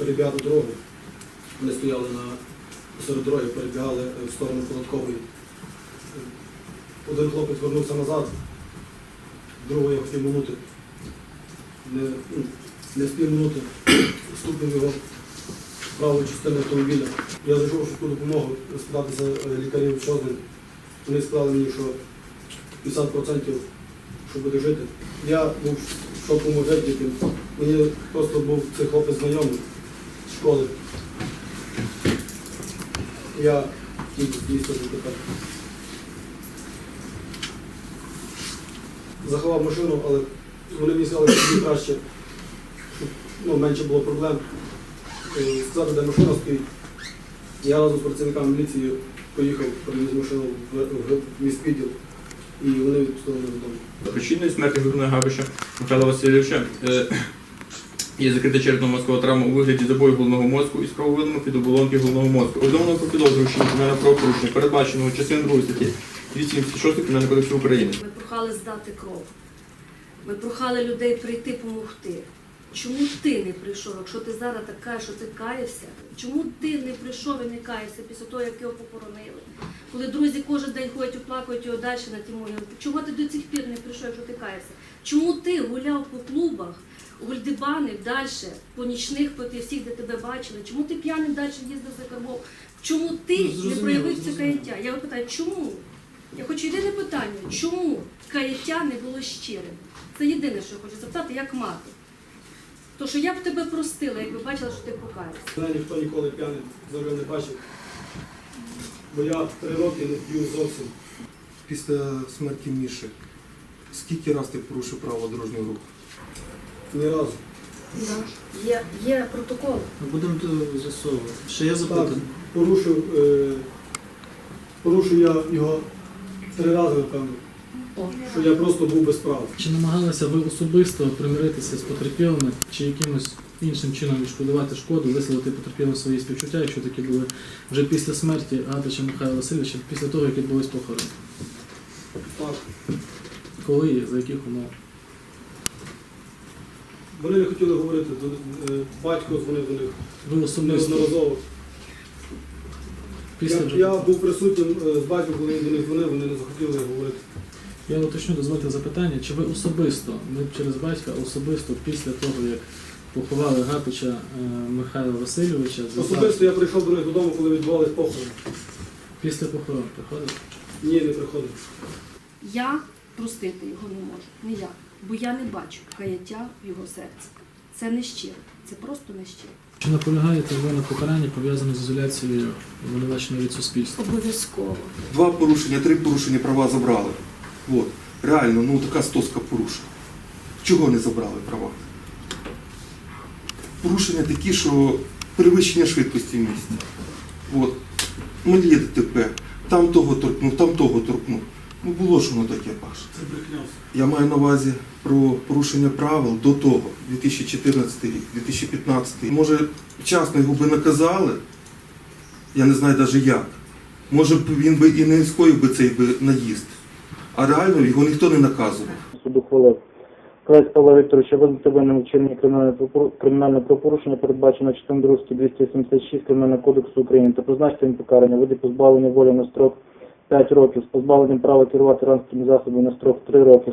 перебігати дорогу. Вони стояли на серед дороги, перебігали е, в сторону податкової. Один хлопець вернувся назад, другого я хотів минути. Не, ну, не з минути ступив його правої частини автомобіля. Я зайшов швидку допомогу розпитатися е, лікарів, що з. Вони сказали мені, що 50%, що буде жити. Я був в шоковому житті, мені просто був цей хлопець знайомий школи. Я дійсно тепер. Заховав машину, але вони мені сказали, що мені краще, щоб ну, менше було проблем. Е, Сказати, де машина стоїть. Я разом з працівниками міліції поїхав перевіз машину в, в міськвідділ і вони відпустили мене додому. Причиною смерті Григорія Габиша Михайла Васильовича є закрита черепно-мозкова травма у вигляді забою головного мозку із крововилами під оболонки головного мозку. Повідомлено про підозру що кримінальне правопорушення, передбаченого частиною 2 статті 276 Кримінального кодексу України. Ми прохали здати кров. Ми прохали людей прийти допомогти. Чому ти не прийшов, якщо ти зараз так кажеш, що ти каєшся? Чому ти не прийшов і не каєшся після того, як його похоронили? Коли друзі кожен день ходять, оплакують його далі на ті могили. Чого ти до цих пір не прийшов, якщо ти каєшся? Чому ти гуляв по клубах, гульдибанив далі, по нічних, по тих всіх, де тебе бачили? Чому ти п'яним далі їздив за кермом? Чому ти не проявив це каяття? Я питаю, чому? Я хочу єдине питання, чому каяття не було щирим? Це єдине, що я хочу запитати, як мати. То що я б тебе простила, якби бачила, що ти покаявся. Мене ніхто ніколи п'яним за рулем не бачив. Бо я три роки не п'ю зовсім. Після смерті Міші, скільки раз ти порушив право дорожнього руху? Ні разу. Є, є протокол. Ми будемо то з'ясовувати. Ще є Так, порушив, е, порушив я його три рази, напевно. Що я просто був без прав. Чи намагалися ви особисто примиритися з потерпілими, чи якимось іншим чином відшкодувати шкоду, висловити потерпілим свої співчуття, якщо такі були вже після смерті Гадича Михайла Васильовича, після того, як відбулись похорони? Так. Коли і за яких умов? Вони не хотіли говорити, до- е, батько дзвонив до них Ви особисто неодноразово. після Я, вже- я був присутнім е, з батьком, коли він до них дзвонив, вони не захотіли говорити. Я уточню дозвольте запитання, чи ви особисто, не через батька, особисто після того, як поховали Гапича е, Михайла Васильовича, за- Особисто я прийшов до них додому, коли відбувались похорони. після похорон приходили? Ні, не приходив. Я простити його не можу. Ніяк. Бо я не бачу каяття в його серці. Це не щиро. Це просто не щиро. Чи наполягаєте ви на покаранні пов'язане з ізоляцією обвинуваченої від суспільства? Обов'язково. Два порушення, три порушення права забрали. От. Реально, ну така стоска порушень. Чого не забрали права? Порушення такі, що перевищення швидкості в місті. От. Малі ДТП. Там того торкнув, там того торкнув. Ну було ж воно таке, Паш. Це брехня. Я маю на увазі про порушення правил до того, 2014 рік, 2015. Може, вчасно його би наказали, я не знаю навіть як. Може б він би і не скоїв би цей би наїзд. А реально його ніхто не наказував. суд ухвалив. Кравець Павла Вікторовича визнати винним вчинення вчиненні кримінального правопорушення, передбачено частиною 2 статті 276 Кримінального кодексу України та призначити їм покарання виді позбавлення волі на строк 5 років з позбавленням права керувати транспортним засобом на строк 3 роки.